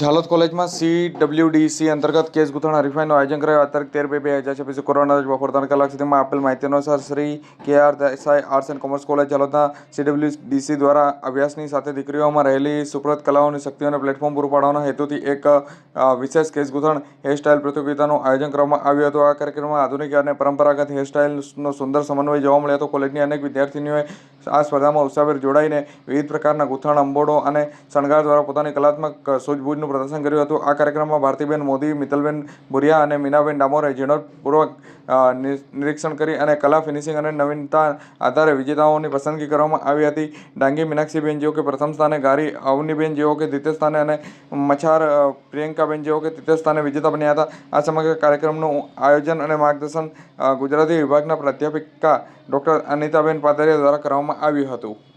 ઝાલોદ કોલેજમાં સી ડબલ્યુડીસી અંતર્ગત કેસ ગૂંથણ હરીફાઈનું આયોજન કરાયું. તારીખ તેર બે બે હજાર છવ્વીસ કોરોના બપોર ત્રણ કલાક સુધીમાં આપેલ માહિતી અનુસાર Shri K R Desai arts and commerce college ઝાલોદના C WDC દ્વારા અભ્યાસની સાથે દીકરીઓમાં રહેલી સુપ્રત કલાઓની શક્તિઓને પ્લેટફોર્મ પૂરું પાડવાના હેતુથી એક વિશેષ કેસ ગૂંથણ હેરસ્ટાઇલ પ્રતિયોગિતાનું આયોજન કરવામાં આવ્યું હતું. આ કાર્યક્રમમાં આધુનિક અને પરંપરાગત હેરસ્ટાઇલનો સુંદર સમન્વય જોવા મળ્યો હતો. કોલેજની અનેક વિદ્યાર્થીનીઓએ આ સ્પર્ધામાં ઉત્સાહભેર જોડાઈને વિવિધ પ્રકારના ગૂંથણ, અંબોડો અને શણગાર દ્વારા પોતાની કલાત્મક સૂઝબૂછનું પ્રદર્શન કર્યું હતું. આ કાર્યક્રમમાં ભારતીબેન મોદી મિતલબેન ભુરિયા અને મીનાબેન ડામોરે ઝીણવટપૂર્વક નિરીક્ષણ કરી અને કલા ફિનિશિંગ અને નવીનતા આધારે વિજેતાઓની પસંદગી કરવામાં આવી હતી. ડાંગી મીનાક્ષીબેન જેઓ કે પ્રથમ સ્થાને, ગારી અવનીબેન જેઓ કે દ્વિતીય સ્થાને અને મછાર પ્રિયંકાબેન જેઓ કે તૃતીય સ્થાને વિજેતા બન્યા હતા. આ સમગ્ર કાર્યક્રમનું આયોજન અને માર્ગદર્શન ગુજરાતી વિભાગના પ્રાધ્યાપિકા ડૉક્ટર અનિતાબેન પાદરિયા દ્વારા કરવામાં આવ્યું હતું.